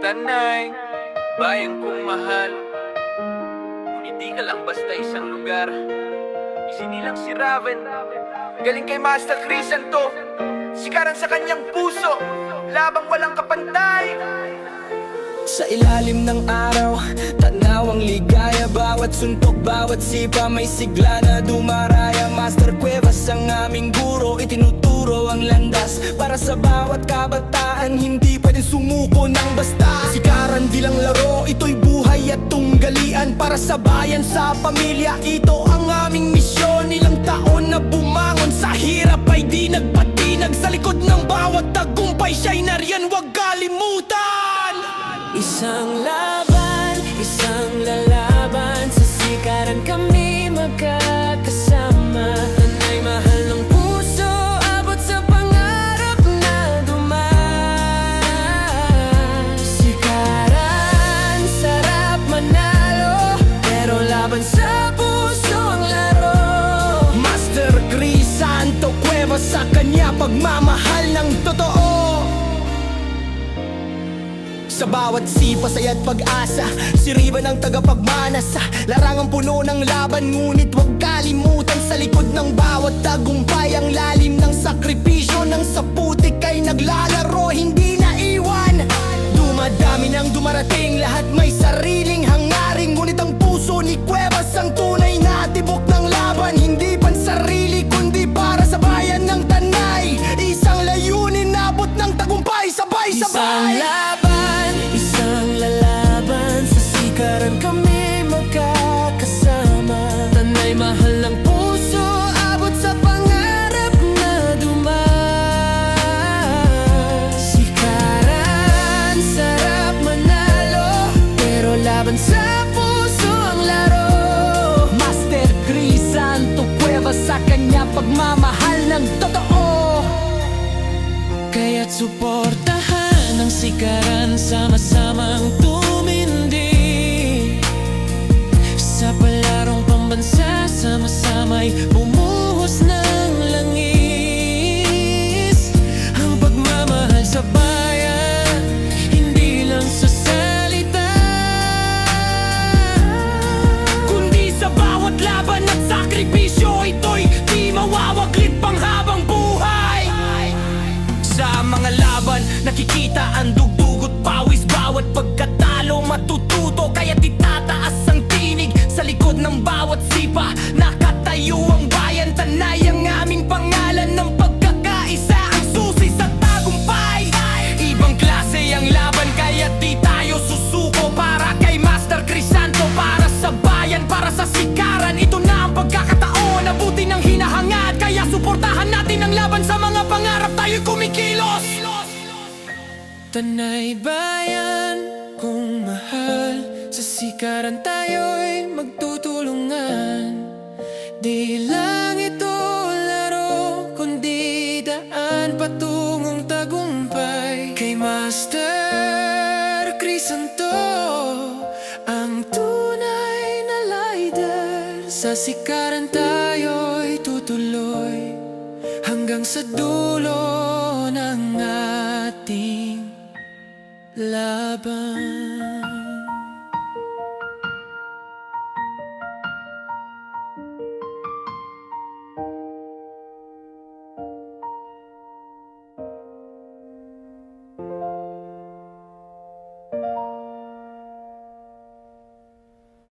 Tanay, bayan kong mahal. Ngunit ka lang basta isang lugar. Isinilang si Raven. Galing kay Master Crisanto Sikaran sa kanyang puso. Labang walang kapantay. Sa ilalim ng araw, tanaw ang ligaya. Bawat suntok, bawat sipa, may sigla na dumaraya. Master Cuevas ang aming guro, itinuturo ang landas. Para sa bawat kabataan, hindi pwedeng sumuko ng basta. Sikaran di lang laro, ito'y buhay at tunggalian. Para sa bayan, sa pamilya, ito ang aming misyon. Ilang taon na bumangon sa hirap ay di nagpatinag. Sa likod ng bawat tagumpay, siya'y nariyan, huwag kalimutan. Isang laban, sa kanya Pagmamahal ng totoo. Sa bawat sipa, saya't pag-asa Si Riva ang tagapagmana sa larangang puno ng laban Ngunit huwag kalimutan sa likod ng bawat tagumpay Ang lalim ng sakripisyo ng sa putik ay naglalaro Hindi naiwan. Dumadami nang dumarating Lahat may sariling hangaring laban sa puso Crisanto Cueva sa kanya pagmamahal ng totoo. Kaya't suportahan ang sikaran nakikita ang dugdugot pawis Bawat pagkatalo matututo. Kaya di tataas ang tinig Sa likod ng bawat sipa. Nakatayo ang bayan Tanay ang aming pangalan ng pagkakaisa. Ang susi sa tagumpay Ibang klase ang laban. Kaya di tayo susuko Para kay Master Crisanto Para sa bayan, para sa sikaran. Ito na ang pagkakataon Abuti ng hinahangad. Kaya suportahan natin ang laban Sa mga pangarap tayo'y kumikilos Tanay bayan kung mahal. Sa sikaran tayo'y magtutulungan. Di lang ito laro Kundi daan patungong tagumpay. Kay Master Crisanto Ang tunay na leader Sa sikaran tayo'y tutuloy Hanggang sa dulo ng ating laban